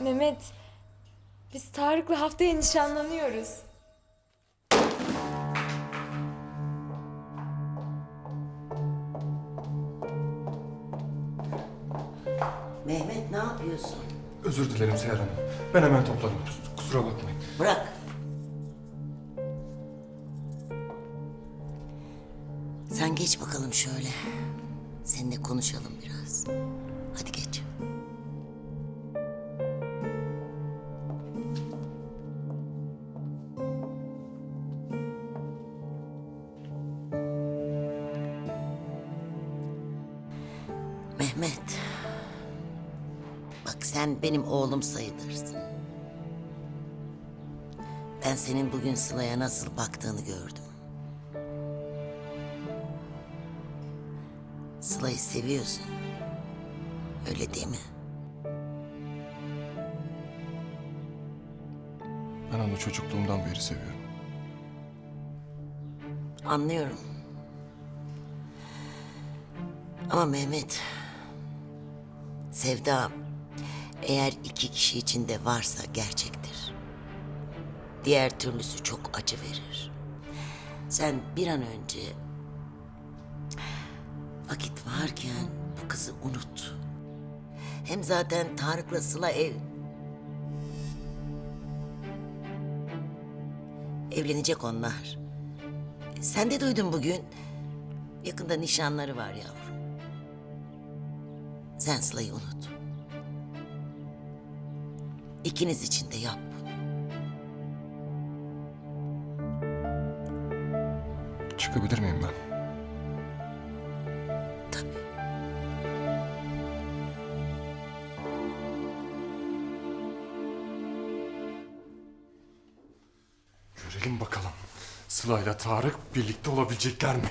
Mehmet, biz Tarık'la haftaya nişanlanıyoruz. Mehmet ne yapıyorsun? Özür dilerim Seher Hanım. Ben hemen topladım. Kusura bakmayın. Bırak. Sen geç bakalım şöyle. Seninle konuşalım biraz. Mehmet. Bak sen benim oğlum sayılırsın. Ben senin bugün Sıla'ya nasıl baktığını gördüm. Sıla'yı seviyorsun. Öyle değil mi? Ben onu çocukluğumdan beri seviyorum. Anlıyorum. Ama Mehmet, sevda eğer iki kişi içinde varsa gerçektir. Diğer türlüsü çok acı verir. Sen bir an önce vakit varken bu kızı unut. Hem zaten Tarık'la Sıla ev... Evlenecek onlar. Sen de duydun bugün. Yakında nişanları var yavrum. Sen Sıla'yı unut. İkiniz için de yap bunu. Çıkabilir miyim ben? Tabii. Görelim bakalım. Sıla ile Tarık birlikte olabilecekler mi?